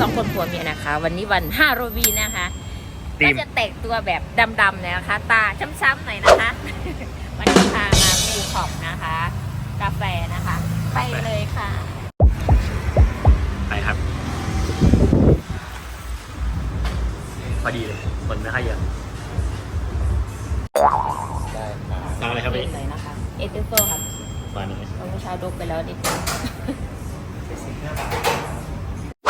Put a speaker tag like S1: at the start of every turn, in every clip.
S1: สองคนผัวเมียนะคะ วันนี้วันฮาโลวีนนะคะ
S2: ธี
S1: ก็
S2: ม
S1: จะแต่งตัวแบบดำๆเลยนะคะ ตาช้ำๆหน่อยนะคะ วันนี้พามาบูขอบนะคะ กาแฟนะคะ ไปเลยค่ะ
S2: ไปครับ พอดีเลยคนไม่ค่อยเยอะได้สั่งอะไรครับ
S1: เย็
S2: พี่
S1: นเลยนะคะ เอสเปรสโซ่ครับ
S2: มาหน่อย
S1: เราเมื่อเช้าดกไปแล้วนิดนึง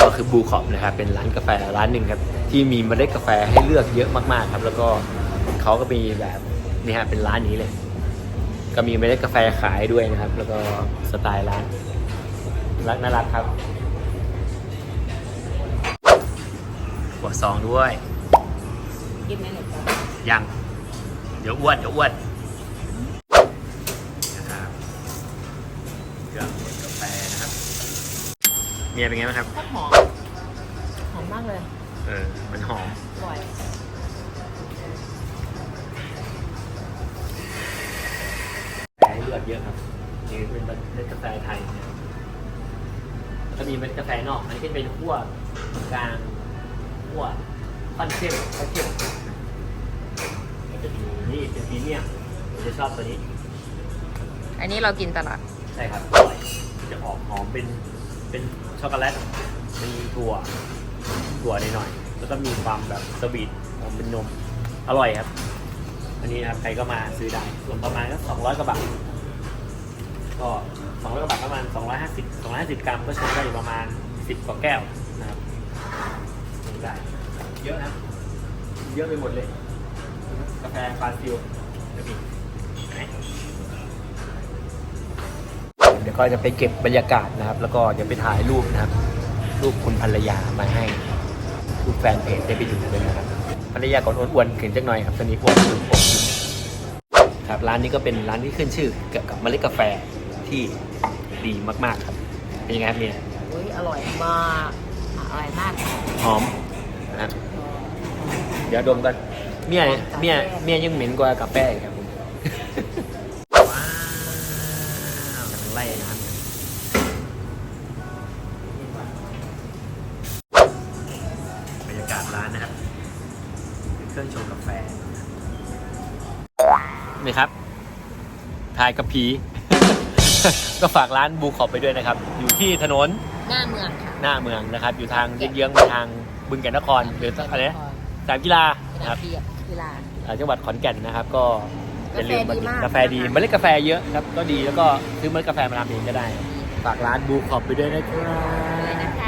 S2: ก็คือบูคอปนะครับเป็นร้านกาแฟร้านหนึ่งครับที่มีเมล็ดกาแฟให้เลือกเยอะมากๆครับ แล้วก็เขาก็มีแบบนี่ฮะเป็นร้านนี้เลย ก็มีเมล็ดกาแฟขายด้วยนะครับ แล้วก็สไตล์ร้านรักน่ารักครับหัวซองด้วย
S1: กินไหมหนูจ๊ะ
S2: ยังเดี๋ยวอ้วนเดี๋ยวอ้วนนะครับเครื่องบดกาแฟนะครับ เมียเป็นไงบ้างครับ
S1: ก็หอม หอมมากเลย
S2: เออ มันหอม
S1: อร่อย
S2: แให้เลือกเยอะครับนี่เป็นเม็ดกาแฟไทยนะครับแล้วก็มีเม็ดกาแฟนอกอันนี้ก็เป็นขั้วกลางขั้วค่อนเข้มค่อนเข้มก็จะมีนี่เป็นพรีเมียมผมจะชอบตัวนี้
S1: อันนี้เรากินตลาด
S2: ใช่ครับอร่อยจะออกหอมเป็น เป็นช็อกโกแลต มีถั่ว ถั่วนิดหน่อย แล้วก็มีความแบบสวีทหอมเป็นนม อร่อยครับ อันนี้นะครับใครก็มาซื้อได้ส่วนประมาณก็สองร้อยกว่าบาท ก็สองร้อยกว่าบาทประมาณสองร้อยห้าสิบสองร้อยห้าสิบกรัมก็ใช้ได้อยู่ประมาณสิบกว่าแก้วนะครับใช้ได้เยอะนะ เยอะไปหมดเลย กาแฟฟาซิลจะมี ดี๋ยวก็จะไปเก็บบรรยากาศนะครับ แล้วก็จะไปถ่ายรูปนะครับ รูปคุณภรรยามาให้รูปแฟนเพจได้ไปดูด้วยนะครับภรรยาก่อนอ้วนๆขึ้นจักหน่อยครับตอนนี้อ้วนขึ้นอ้วนขึ้นครับร้านนี้ก็เป็นร้านที่ขึ้นชื่อเกี่ยวกับเมล็ดกาแฟที่ดีมากๆครับเป็นยังไงครับเมีย
S1: อุ้ยอร่อยมากอร่อยมาก
S2: หอมนะครับเดี๋ยวดมกันเมียเมียเมียยังเหม็นกว่ากาแฟอีกครับ บรรยากาศร้านนะครับเป็นเครื่องชงกาแฟนี่ครับทายกับผี ก็ฝากร้านบูขอบไปด้วยนะครับ อยู่ที่ถนน
S1: หน้าเมืองค่ะ
S2: หน้าเมืองนะครับ อยู่ทางเยื้องๆไปทางบึงแก่นนครหรืออะไรนะสนามกีฬา
S1: ส
S2: นะ
S1: นา
S2: ค
S1: ม
S2: รับ
S1: เปียกกีฬา
S2: เอ่อจังหวัดขอนแก่นนะครับ ก็อย่าลืมมากินกากาแฟ
S1: แฟดี
S2: ดี
S1: มาก
S2: เมล็ดกาแฟเยอะครับ ก็ดีแล้วก็ซื้อเมล็ดกาแฟมาทำเองก็ได้ ฝากร้านบูขอบไปด้วยนะครับ
S1: เลยนะคะ